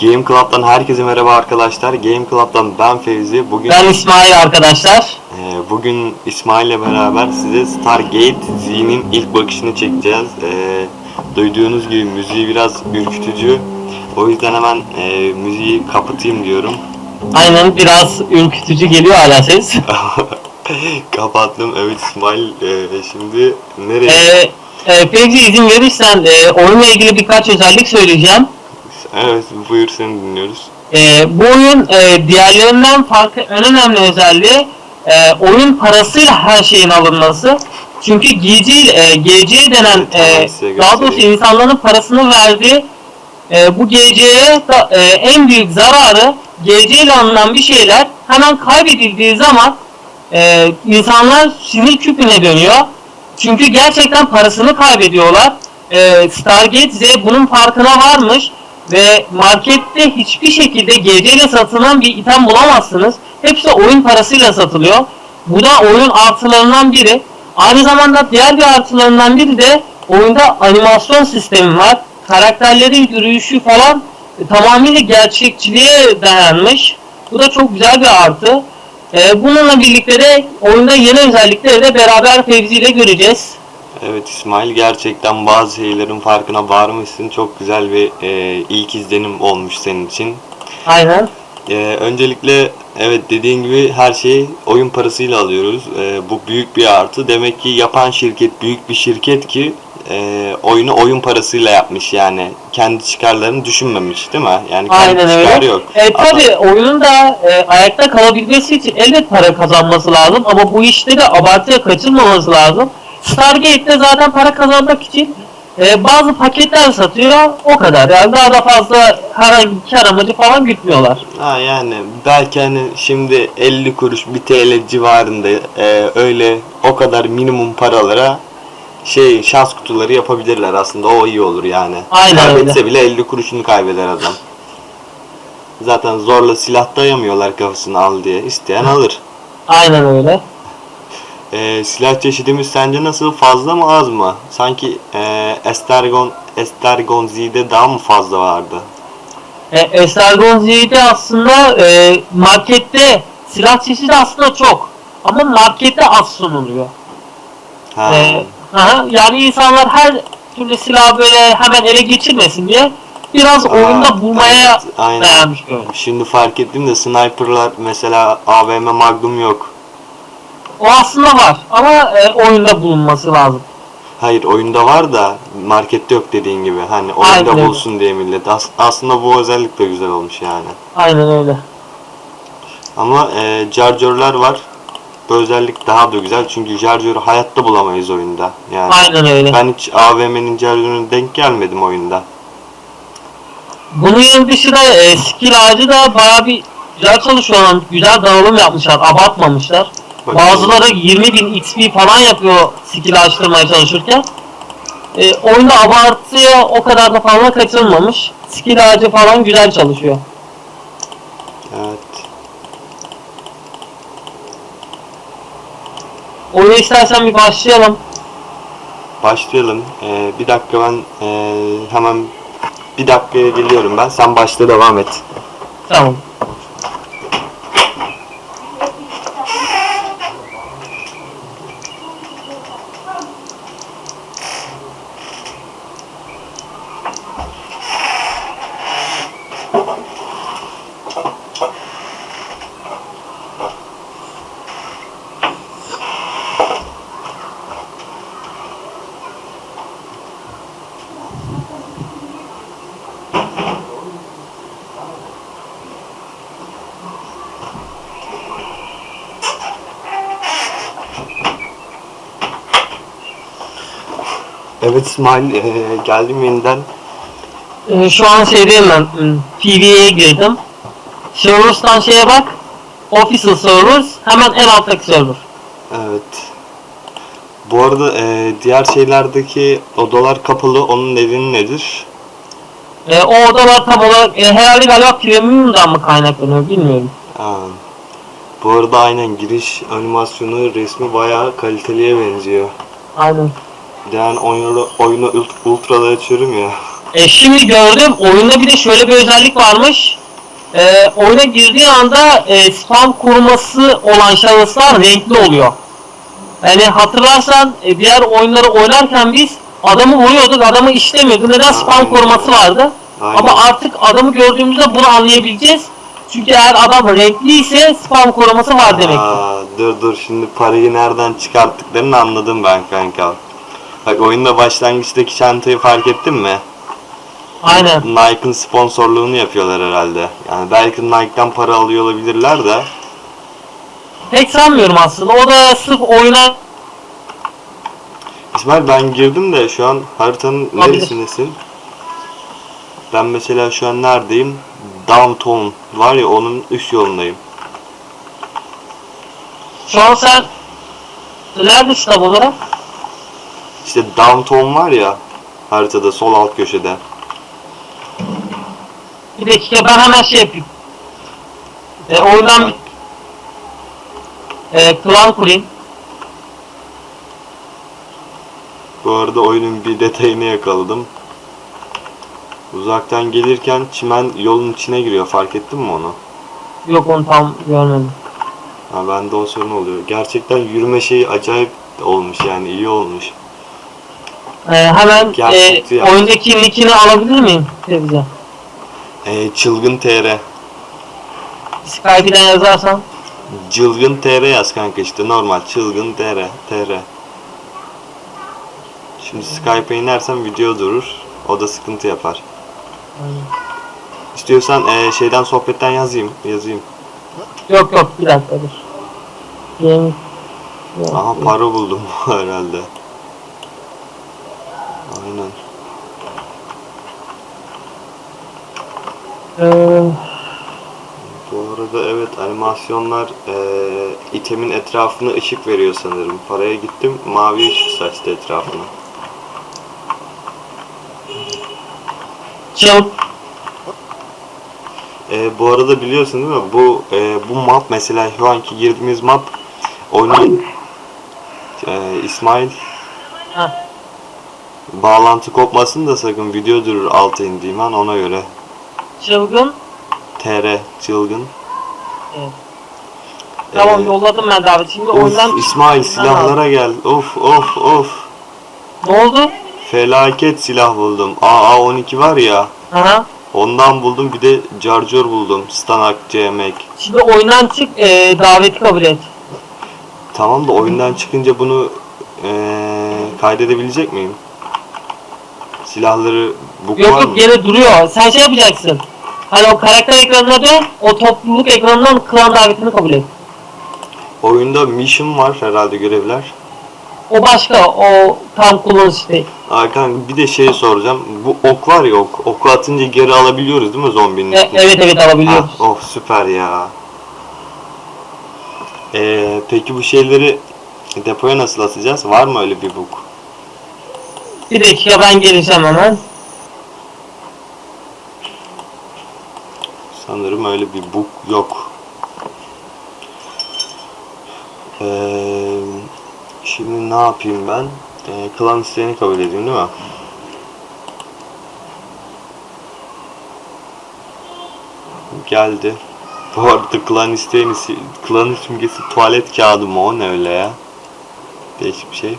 Game Club'dan herkese merhaba arkadaşlar. Game Club'dan ben Fevzi. Bugün Ben İsmail arkadaşlar. e, bugün İsmail ile beraber size Stargate Z'nin ilk bakışını çekeceğiz. E, duyduğunuz gibi müziği biraz ürkütücü. O yüzden hemen e, müziği kapatayım diyorum. Aynen biraz ürkütücü geliyor hala ses. Kapattım. Evet İsmail e, şimdi nereye? Ee, e, Fevzi izin verirsen e, oyunla ilgili birkaç özellik söyleyeceğim. Evet buyur seni dinliyoruz. E, bu oyun e, diğerlerinden farklı en önemli özelliği e, oyun parasıyla her şeyin alınması. Çünkü GC, e, GC denen e, daha doğrusu insanların parasını verdiği e, bu GC'ye da- e, en büyük zararı GC ile alınan bir şeyler hemen kaybedildiği zaman e, insanlar sinir küpüne dönüyor. Çünkü gerçekten parasını kaybediyorlar. E, Stargate Z bunun farkına varmış ve markette hiçbir şekilde GC ile satılan bir item bulamazsınız. Hepsi oyun parasıyla satılıyor. Bu da oyunun artılarından biri. Aynı zamanda diğer bir artılarından biri de oyunda animasyon sistemi var. Karakterlerin yürüyüşü falan e, tamamıyla gerçekçiliğe dayanmış. Bu da çok güzel bir artı. Ee, bununla birlikte de oyunda yeni özellikleri de beraber Fevzi ile göreceğiz. Evet İsmail gerçekten bazı şeylerin farkına varmışsın. Çok güzel bir e, ilk izlenim olmuş senin için. Aynen. Ee, öncelikle evet dediğin gibi her şeyi oyun parasıyla alıyoruz. Ee, bu büyük bir artı. Demek ki yapan şirket büyük bir şirket ki e, oyunu oyun parasıyla yapmış yani. Kendi çıkarlarını düşünmemiş değil mi? Yani kendi Aynen çıkarı öyle. yok. E, tabi oyunun da e, ayakta kalabilmesi için elbet para kazanması lazım ama bu işte de abartıya kaçırmaması lazım. Stargate'de zaten para kazanmak için e, bazı paketler satıyor o kadar. Yani daha da fazla herhangi bir kar amacı falan gütmüyorlar. Ha yani belki hani şimdi 50 kuruş bir TL civarında e, öyle o kadar minimum paralara şey şans kutuları yapabilirler aslında o iyi olur yani. Aynen Kaybetse öyle. bile 50 kuruşunu kaybeder adam. Zaten zorla silah dayamıyorlar kafasını al diye. İsteyen alır. Aynen öyle. E, silah çeşidimiz sence nasıl? Fazla mı az mı? Sanki e, Estergon Estergon Z'de daha mı fazla vardı? E, Esargon Z'de aslında e, markette silah çeşidi aslında çok. Ama markette az sunuluyor. Ha. E, aha, yani insanlar her türlü silahı böyle hemen ele geçirmesin diye biraz Aa, oyunda bulmaya evet, dayanmış böyle. Şimdi fark ettim de sniperlar mesela AVM Magnum yok. O aslında var ama e, oyunda bulunması lazım. Hayır oyunda var da markette yok dediğin gibi. Hani oyunda Aynen öyle. bulsun diye millet. As- aslında bu özellik de güzel olmuş yani. Aynen öyle. Ama e, charger'lar var. Bu özellik daha da güzel çünkü charger'ı hayatta bulamayız oyunda. Yani Aynen öyle. ben hiç AVM'nin charger'ına denk gelmedim oyunda. Bunun dışında e, skill ağacı da baya bir güzel çalışıyor. Güzel dağılım yapmışlar. Abartmamışlar. Bazıları 20 bin XP falan yapıyor skill açtırmaya çalışırken. E, oyunda abartıya o kadar da fazla kaçırılmamış. Skill ağacı falan güzel çalışıyor. Evet. Oyuna istersen bir başlayalım. Başlayalım. E, bir dakika ben e, hemen bir dakikaya geliyorum ben. Sen başla devam et. Tamam. Evet İsmail e, geldim yeniden. E, şu an şeydeyim ben. PvE'ye girdim. Servers'tan şeye bak. Official Servers. Hemen en alttaki server. Evet. Bu arada e, diğer şeylerdeki odalar kapalı. Onun nedeni nedir? E, o odalar tam olarak e, herhalde galiba premium'dan mı kaynaklanıyor bilmiyorum. Ha. Bu arada aynen giriş animasyonu resmi bayağı kaliteliye benziyor. Aynen. Yani oyunu, oyunu ult- ultralı açıyorum ya. E, şimdi gördüm oyunda bir de şöyle bir özellik varmış. E, oyuna girdiği anda e, spam koruması olan şahıslar renkli oluyor. Yani hatırlarsan e, diğer oyunları oynarken biz adamı vuruyorduk, adamı işlemiyordu. Neden spam Aynen. koruması vardı? Aynen. Ama artık adamı gördüğümüzde bunu anlayabileceğiz. Çünkü eğer adam renkliyse spam koruması var demektir. Aa, dur dur şimdi parayı nereden çıkarttıklarını anladım ben kanka. Bak oyunda başlangıçtaki çantayı fark ettin mi? Aynen. Nike'ın sponsorluğunu yapıyorlar herhalde. Yani belki Nike'dan para alıyor olabilirler de. Pek sanmıyorum aslında. O da sırf oyuna İsmail ben girdim de şu an haritanın Olabilir. neresindesin? Ben mesela şu an neredeyim? Downtown var ya onun üst yolundayım. şu an sen neredesin tam olarak? İşte Downtown var ya haritada sol alt köşede. Bir dakika ben hemen şey yapayım. E, oyundan e, klan kurayım. Bu arada oyunun bir detayını yakaladım. Uzaktan gelirken çimen yolun içine giriyor. Fark ettin mi onu? Yok onu tam görmedim. Ha, bende o sorun oluyor. Gerçekten yürüme şeyi acayip olmuş yani iyi olmuş. E, hemen e, ya. oyundaki nickini alabilir miyim bize? Ee, çılgın TR. Skype'den yazarsan. Çılgın TR yaz kanka işte normal çılgın TR. TR. Şimdi Skype'e inersem video durur. O da sıkıntı yapar. İstiyorsan ee, şeyden sohbetten yazayım. Yazayım. Yok yok bir dakika dur. Aha para buldum herhalde. Aynen. Ee, Bu arada evet animasyonlar eee itemin etrafına ışık veriyor sanırım. Paraya gittim mavi ışık saçtı etrafına. çıl. Eee, bu arada biliyorsun değil mi? Bu eee, bu map mesela şu anki girdiğimiz map oyunun eee, İsmail Heh. Bağlantı kopmasın da sakın video durur alta indiğim an ona göre. Çılgın. TR çılgın. Evet. Tamam Eee, yolladım ben davet. Şimdi Of oyundan İsmail silahlara gel. Of of of. ne oldu? Felaket silah buldum. AA12 var ya. Aha. Ondan buldum bir de Carcor buldum. Stanak, CMK. Şimdi oyundan çık e, daveti kabul et. Tamam da oyundan çıkınca bunu eee kaydedebilecek miyim? Silahları bu Yok yok gene duruyor. Sen şey yapacaksın. Hani o karakter ekranına dön, o topluluk ekranından klan davetini kabul et. Oyunda mission var herhalde görevler. O başka, o tam kullanış değil. Hakan bir de şey soracağım. Bu ok var ya ok. Oku atınca geri alabiliyoruz değil mi zombinin E, üstüne? evet evet alabiliyoruz. Ha, oh süper ya. Ee, peki bu şeyleri depoya nasıl atacağız? Var mı öyle bir bug? Bir dakika ben geleceğim hemen. Sanırım öyle bir bug yok. Ee, şimdi ne yapayım ben? Ee, klan isteğini kabul edeyim değil mi? Geldi. Bu arada klan isteğini, klan simgesi tuvalet kağıdı mı o ne öyle ya? Değişik bir şey.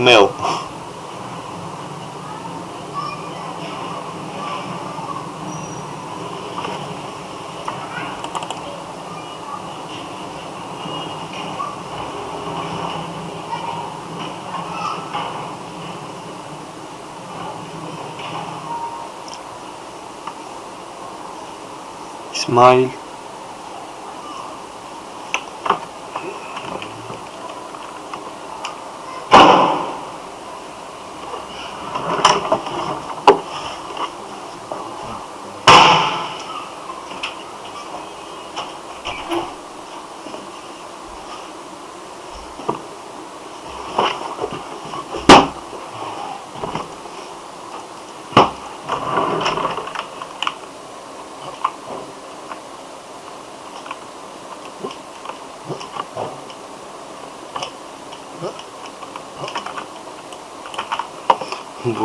İsmail. İsmail.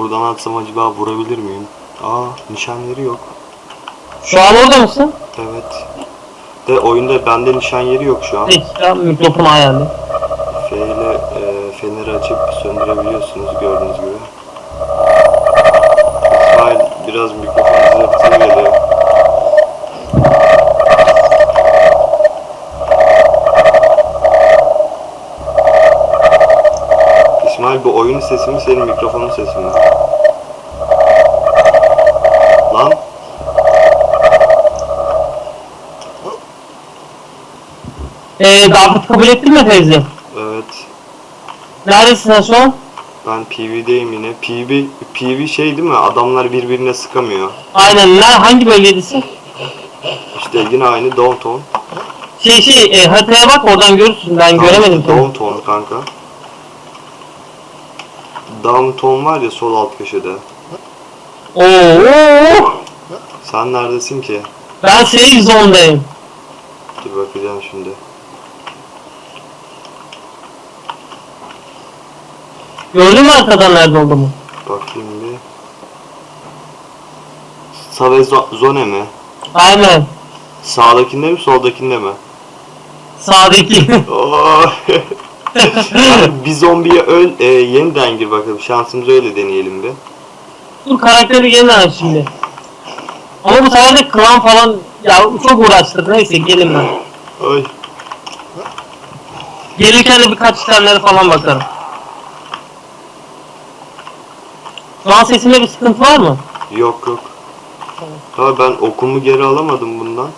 Buradan atsam acaba vurabilir miyim? Aa nişan yeri yok. Şu an orada mısın? Evet. De oyunda bende nişan yeri yok şu an. Peki ya mikrofonu ayarlı. F ile e, feneri açıp söndürebiliyorsunuz gördüğünüz gibi. İsmail biraz mikrofon zırtığı geliyor. İsmail bu oyunun sesi mi senin mikrofonun sesi mi? Lan Ee, davet kabul ettin mi Fevzi? evet Neredesin sen şu an? ben Pv'deyim yine. PV, PV şey değil mi? Adamlar birbirine sıkamıyor. Aynen. Ner hangi bölgedesin? İşte yine aynı downtown. Şey şey e, haritaya bak oradan görürsün. Ben göremedim seni. Downtown kanka. Downtown var ya sol alt köşede. Oo. Sen neredesin ki? Ben safe zone'dayım. Dur bakacağım şimdi. Gördün mü arkadan nerede olduğumu? Bakayım bir. Zo- zone mi? Aynen. Sağdakinde mi soldakinde mi? Sağdaki. Oo. Bir zombiye öl e, yeniden gir bakalım. Şansımızı öyle deneyelim bir. Dur karakteri yeniden şimdi. Ama bu sefer de klan falan ya çok uğraştırdı. Neyse gelin ben. Ay. Gelirken de birkaç itemlere falan bakarım. Şu an sesimde bir sıkıntı var mı? Yok yok. Ha ben okumu geri alamadım bundan.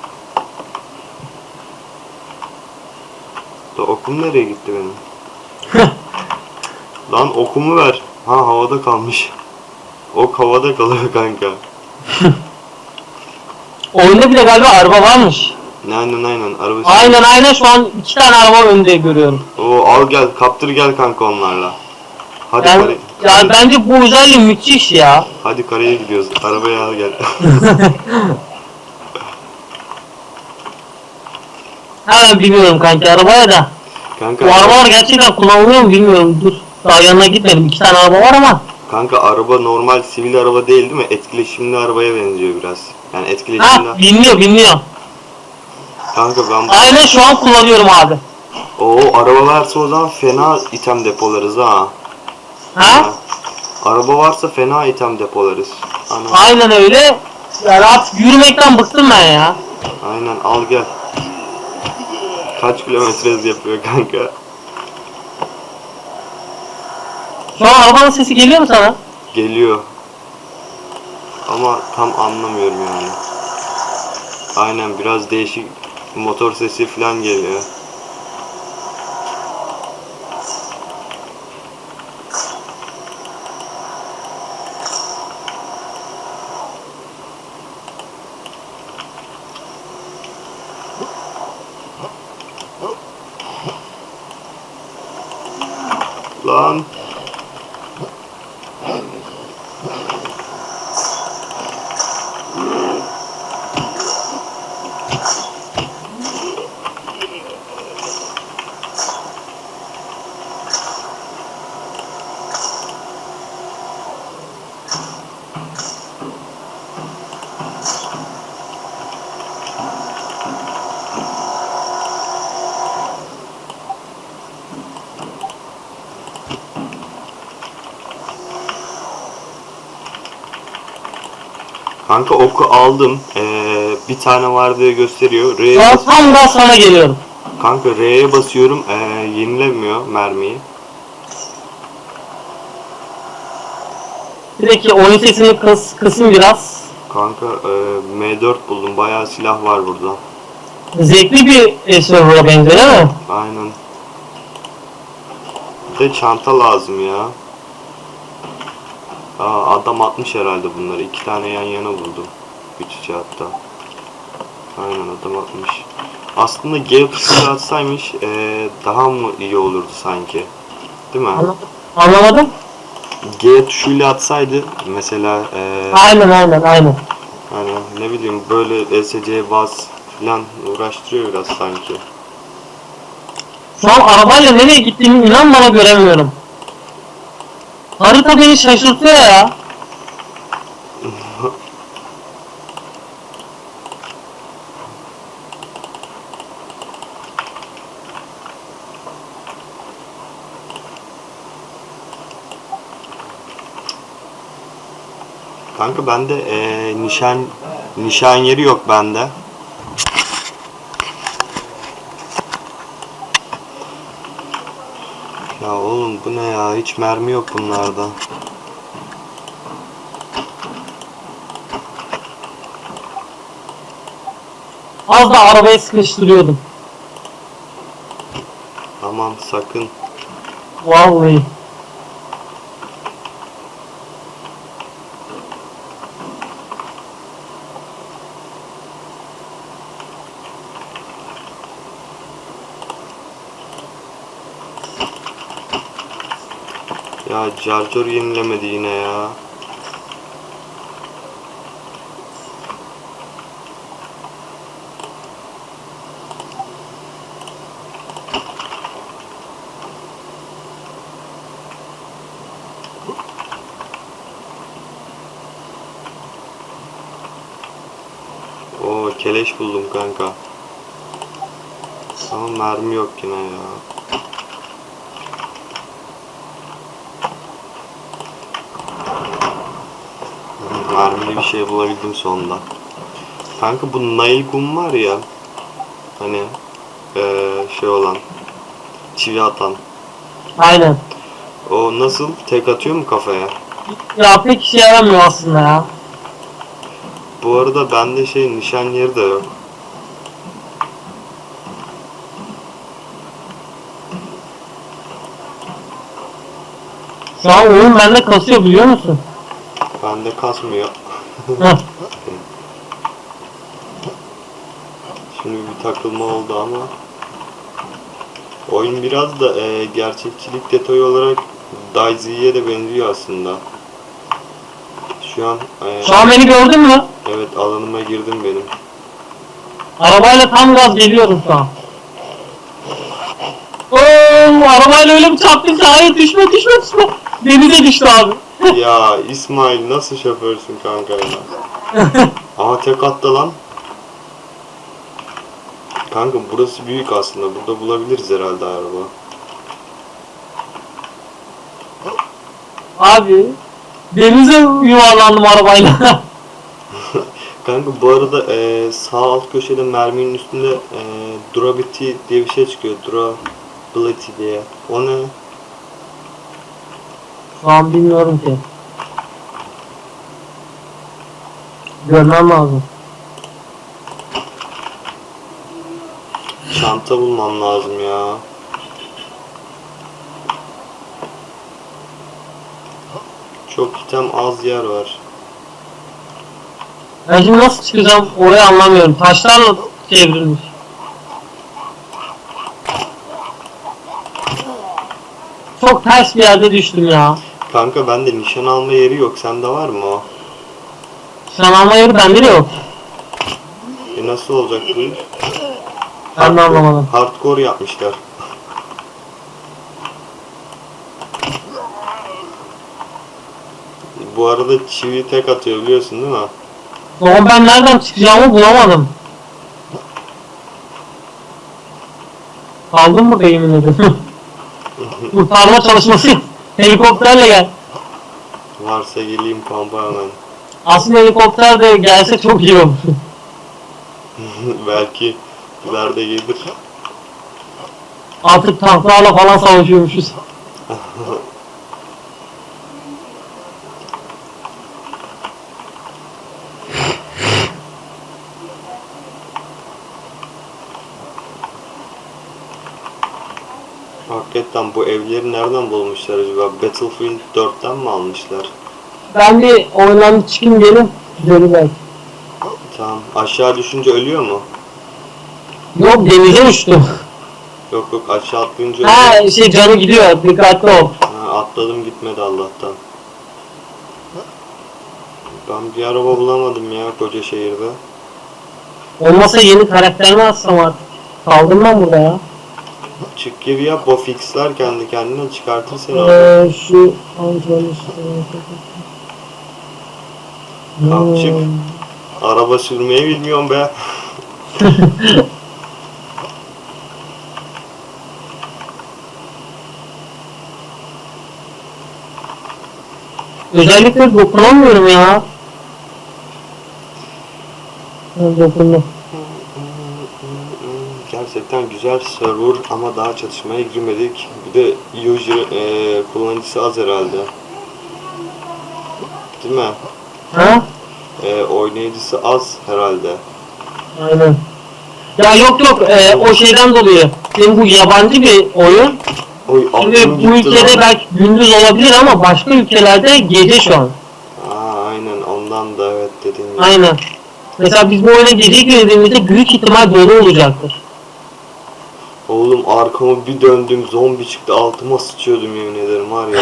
Da okum nereye gitti benim? Lan okumu ver. Ha havada kalmış. Ok havada kalıyor kanka. Oyunda bile galiba araba varmış. Aynen aynen araba. Aynen aynen şu an iki tane araba önde görüyorum. Oo al gel kaptır gel kanka onlarla. Hadi Ben, kare- ya bence bu özelliği müthiş ya. Hadi karaya gidiyoruz. Arabaya al gel. Hemen bilmiyorum kanki arabaya da. kanka Bu arabalar gerçekten kullanılıyor mu bilmiyorum. Dur. Daha yanına gitmedim. İki tane araba var ama. kanka araba normal sivil araba değil değil mi? Etkileşimli arabaya benziyor biraz. Yani etkileşimli. Ha bilmiyor bilmiyor. Kanka ben Aynen şu an kullanıyorum abi. Oo araba varsa o zaman fena item depolarız ha. Ha? Araba varsa fena item depolarız. Ana. Aynen öyle. Yani artık yürümekten bıktım ben ya. Aynen al gel. Kaç kilometre hız yapıyor kanka? Şu an arabanın sesi geliyor mu sana? Geliyor. Ama tam anlamıyorum yani. Aynen biraz değişik motor sesi falan geliyor. Lan kanka oku aldım. Ee, bir tane var diye gösteriyor. R'ye an bas- tam da sana geliyorum. kanka R'ye basıyorum. Ee, yenilemiyor mermiyi. Dakika oyun sesini kıs, kısın biraz. Kanka e, M4 buldum. Bayağı silah var burada. Zevkli bir e, server'a benziyor değil mi? Aynen. Bir de çanta lazım ya. Aa, adam atmış herhalde bunları. İki tane yan yana buldum. Üç içi hatta. Aynen adam atmış. Aslında G tuşuyla atsaymış eee, daha mı iyi olurdu sanki? Değil mi? Anlamadım. Anlamadım. G tuşuyla atsaydı mesela eee, Aynen aynen aynen. hani ne bileyim böyle ESC bas falan uğraştırıyor biraz sanki. Şu an arabayla nereye gittiğimi inan bana göremiyorum. Harita beni şaşırtıyor ya. Kanka bende eee, nişan nişan yeri yok bende. Ya oğlum bu ne ya? Hiç mermi yok bunlarda. Az da arabaya sıkıştırıyordum. Tamam sakın. Vallahi. Ya charger yenilemedi yine ya. Oo keleş buldum kanka. Ama mermi yok yine ya. Mermili bir şey bulabildim sonunda. Kanka bu nail gun var ya. Hani eee, şey olan. Çivi atan. Aynen. O nasıl? Tek atıyor mu kafaya? Ya pek işe yaramıyor aslında ya. Bu arada bende şey nişan yeri de yok. Şu an oyun bende kasıyor biliyor musun? Bende kasmıyor. Şimdi bir takılma oldu ama. Oyun biraz da eee, gerçekçilik detayı olarak DayZ'ye de benziyor aslında. Şu an eee, Şu an beni gördün mü? evet alanıma girdim benim. Arabayla tam gaz geliyorum şu an. Oo, arabayla öyle bir çarptım ki hayır düşme düşme düşme. Denize düştü abi. ya İsmail nasıl şoförsün kanka ya? Ama tek attı lan. Kanka burası büyük aslında. Burada bulabiliriz herhalde araba. abi denize yuvarlandım arabayla. Kanka bu arada eee, sağ alt köşede merminin üstünde eee durability diye bir şey çıkıyor. Durability diye. O ne? Şu an bilmiyorum ki. Görmem lazım. Çanta bulmam lazım ya. Çok item az yer var. Ben şimdi nasıl çıkacağım orayı anlamıyorum. Taşlarla çevrilmiş. Çok ters bir yerde düştüm ya. Kanka bende nişan alma yeri yok. Sende var mı o? Şanalma yeri bende de yok. E nasıl olacak bu? Ben de anlamadım. Hardcore yapmışlar. Bu arada çivi tek atıyor biliyorsun değil mi? Ama ben nereden çıkacağımı bulamadım. Kaldım burada yemin ederim. Kurtarma çalışması. Helikopterle gel. Varsa geleyim kampa hemen. Aslında helikopter de gelse çok iyi olur. Belki ileride gelir. Artık tanklarla falan savaşıyormuşuz. Hakikaten bu evleri nereden bulmuşlar acaba? Battlefield 4'ten mi almışlar? Ben bir oyundan bir çıkayım gelin. Gidelim belki. Tamam. Aşağı düşünce ölüyor mu? Yok denize uçtu. Yok yok aşağı atlayınca ölüyor. Ha şey canı gidiyor dikkatli ol. Ha, atladım gitmedi Allah'tan. Ben bir araba bulamadım ya koca şehirde. Olmasa yeni karakter mi atsam artık? Kaldım ben burada ya. Çık gir yap o fixler kendi kendine çıkartır seni. Ee, şu antrenör. Tamam, çık. Araba sürmeyi bilmiyorum be. Özellikle dokunamıyorum ya. Dokundum. Gerçekten güzel server ama daha çatışmaya girmedik. Bir de user e, kullanıcısı az herhalde. Değil mi? Ha? E, oynayıcısı az herhalde. Aynen. Ya yok yok e, o şeyden dolayı. Şimdi bu yabancı bir oyun. Oy Şimdi bu ülkede lan. belki gündüz olabilir ama başka ülkelerde gece şu an. Aa, aynen ondan da evet dediğim gibi. Aynen. Mesela biz bu oyuna gece girdiğimizde büyük ihtimal böyle olacaktır. Oğlum arkamı bir döndüm zombi çıktı altıma sıçıyordum yemin ederim var ya.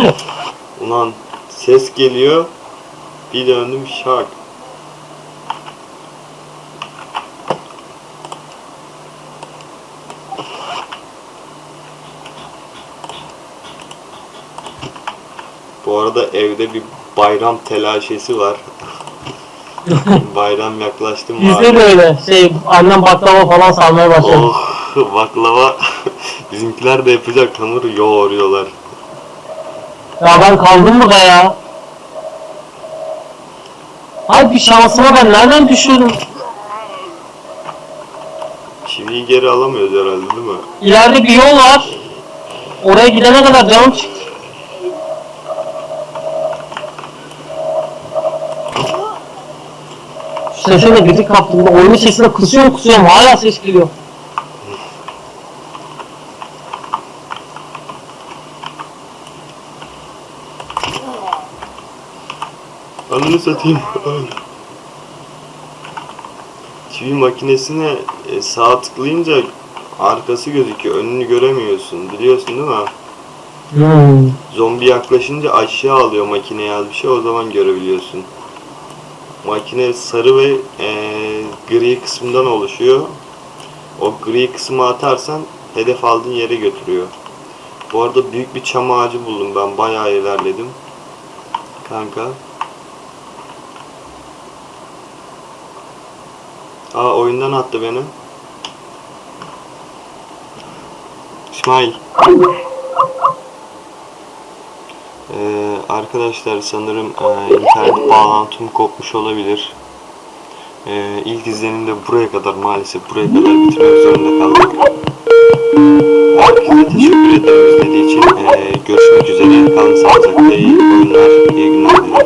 Ulan ses geliyor bir döndüm şak. Bu arada evde bir bayram telaşesi var. bayram yaklaştı mı? Bizde de öyle. Şey annem baklava falan salmaya başladı. Oh baklava. Bizimkiler de yapacak hamuru yoğuruyorlar. Ya ben kaldım burada ya. Ay bir şansıma ben nereden düşürdüm? Çiviyi geri alamıyoruz herhalde değil mi? İleride bir yol var. Oraya gidene kadar canım çıktı. Sesine gıcık kaptım. Oyunun sesine kısıyorum kısıyorum hala ses geliyor. Ananı satayım. Ay. Çivi makinesine e, sağ tıklayınca arkası gözüküyor. Önünü göremiyorsun. Biliyorsun değil mi? Hmm. Zombi yaklaşınca aşağı alıyor makineye az bir şey o zaman görebiliyorsun. Makine sarı ve e, gri kısmından oluşuyor. O gri kısmı atarsan hedef aldığın yere götürüyor. Bu arada büyük bir çam ağacı buldum ben bayağı ilerledim. Kanka. Aa oyundan attı beni. İsmail. Ee, arkadaşlar sanırım e, internet bağlantım kopmuş olabilir. Ee, ilk izlenim de buraya kadar maalesef buraya kadar bitirmek zorunda kaldık. Herkese teşekkür ederim izlediği için. Ee, görüşmek üzere. Kalın sağlıcakla. iyi oyunlar, iyi günler.